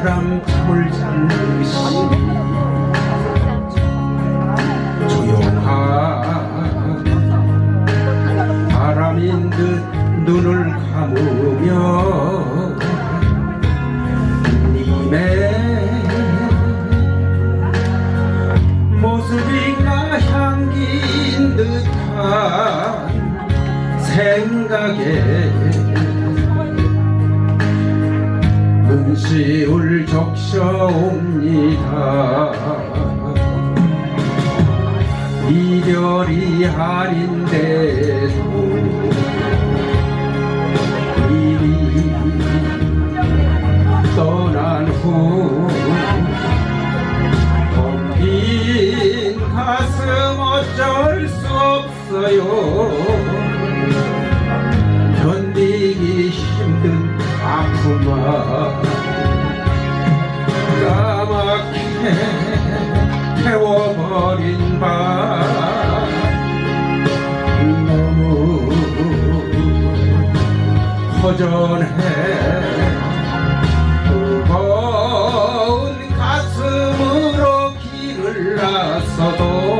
바람 불 잡듯이 조용한 바람인 듯 눈을 감으며 님의 모습인가 향기인 듯한 생각에 눈시울 적셔옵니다. 이별이 아닌데도 이미 떠난 후 텅빈 가슴 어쩔 수 없어요. 어린 밤 너무 허전해. 무거운 가슴으로 길을 나서도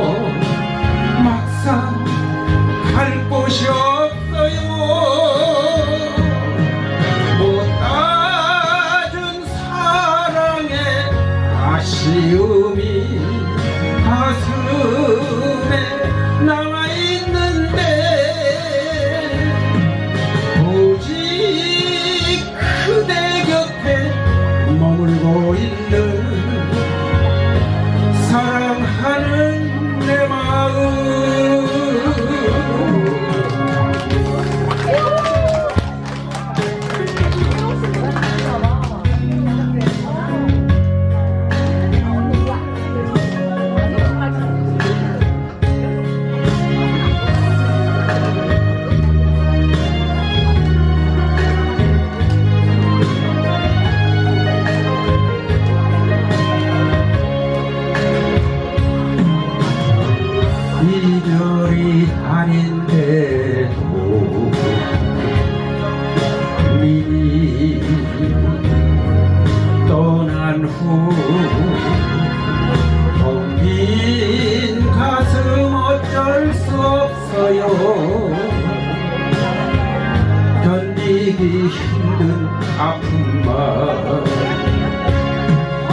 견디기 힘든 아픈 마음.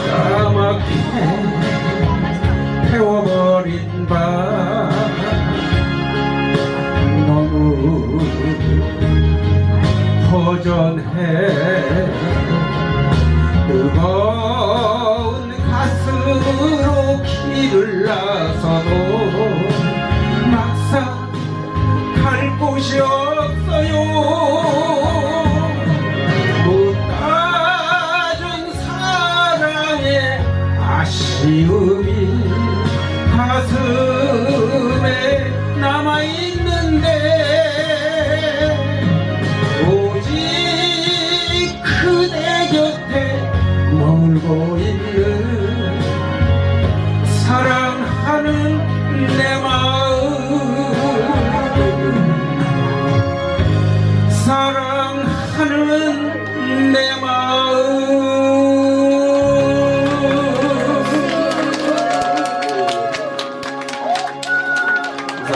까맣게 태워버린 밤 너무 허전해. 뜨거운 가슴으로 피를 나서도 oh